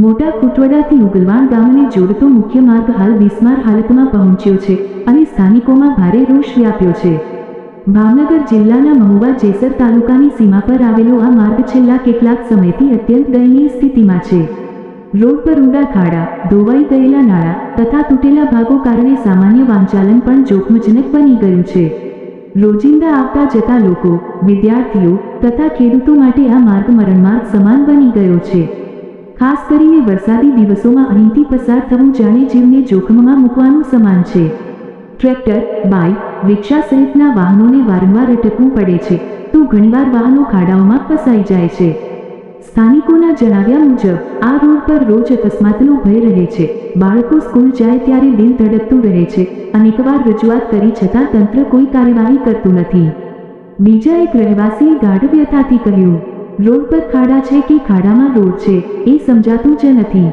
મોટા કુટવડાથી ઉગલવાણ ગામને જોડતો મુખ્ય માર્ગ હાલ બિસ્માર હાલતમાં પહોંચ્યો છે અને સ્થાનિકોમાં ભારે રોષ વ્યાપ્યો છે. ભાવનગર જિલ્લાના મહુવા જેસર તાલુકાની સીમા પર આવેલો આ માર્ગ છેલ્લા કેટલાક સમયથી અત્યંત દયનીય સ્થિતિમાં છે. રોડ પર ઊંડા ખાડા, ધોવાઈ ગયેલા નાળા તથા તૂટેલા ભાગો કારણે સામાન્ય વાંચાલન પણ જોખમજનક બની ગયું છે. રોજિંદા આવતા જતા લોકો, વિદ્યાર્થીઓ તથા ખેડૂતો માટે આ માર્ગ મરણમાર્ગ સમાન બની ગયો છે. ખાસ કરીને વરસાદી દિવસોમાં અહીંથી પસાર થવું જાણે જીવને જોખમમાં મૂકવાનું સમાન છે. ટ્રેક્ટર, બાઇક, રિક્ષા સહિતના વાહનોને વારંવાર અટકવું પડે છે, તો ઘણીવાર વાહનો ખાડાઓમાં ફસાઈ જાય છે. સ્થાનિકોના જણાવ્યા મુજબ, આ રોડ પર રોજ અકસ્માતનો ભય રહે છે. બાળકો સ્કૂલ જાય ત્યારે દિલ ધડકતું રહે છે, અનેકવાર રજૂઆત કરી છતાં તંત્ર કોઈ કાર્યવાહી કરતું નથી. બીજા એક રહેવાસીએ ગાઢ વ્યથાથી કહ્યું રોડ પર ખાડા છે કે ખાડામાં રોડ છે, એ સમજાતું જ નથી.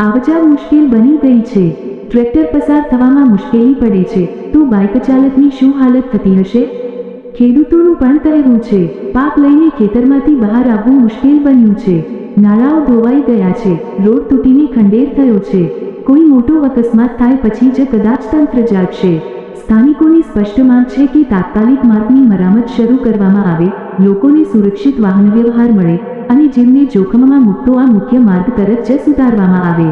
આવજા મુશ્કેલ બની ગઈ છે. ટ્રેક્ટર પસાર થવામાં મુશ્કેલી પડે છે. તો બાઇક ચાલકની શું હાલત થતી હશે? ખેડૂતોનું પણ કહેવું છે, પાક લઈને ખેતરમાંથી બહાર આવવું મુશ્કેલ બન્યું છે. નાળાઓ ધોવાઈ ગયા છે, રોડ તૂટીને ખંડેર થયો છે. કોઈ મોટો અકસ્માત થાય પછી જ કદાચ તંત્ર જાગશે. સ્થાનિકોની સ્પષ્ટ માંગ છે કે તાત્કાલિક માર્ગની મરામત શરૂ કરવામાં આવે. લોકોને સુરક્ષિત વાહન વ્યવહાર મળે અને જેમને જોખમમાં મૂકતો આ મુખ્ય માર્ગ તરત જ સુધારવામાં આવે.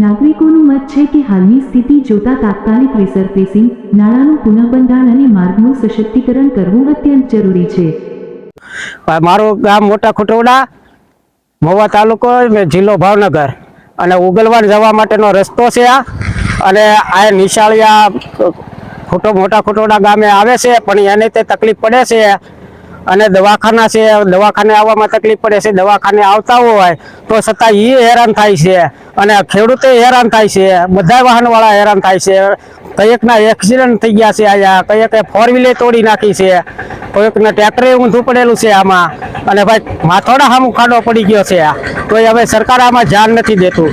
નાગરિકોનું મત છે કે હાલની સ્થિતિ જોતા તાત્કાલિક રિસર્ફેસિંગ નાણાંનું પુનઃબંધાણ અને માર્ગનું સશક્તિકરણ કરવું અત્યંત જરૂરી છે. મારું ગામ મોટા ખોટોડા, મહુવા તાલુકો જિલ્લો ભાવનગર. અને ઉગલવાડ જવા માટેનો રસ્તો છે આ. અને આ નિશાળિયા ખોટો મોટા ખોટોડા ગામે આવે છે, પણ એને તે તકલીફ પડે છે. અને દવાખાના છે, દવાખાને આવવામાં તકલીફ પડે છે, દવાખાને આવતા હોય તો છતાં એ હેરાન થાય છે. અને ખેડૂતે હેરાન થાય છે, બધા વાહનવાળા હેરાન થાય છે. કયેકના એક્સિડન્ટ થઈ ગયા છે અહીંયા કયેકે ફોર વ્હીલે તોડી નાખી છે, કોઈકને ટ્રેક્ટરે ઊંધું પડેલું છે આમાં. અને ભાઈ, માથોડા સામું ખાડો પડી ગયો છે તો હવે સરકાર આમાં ધ્યાન નથી દેતું.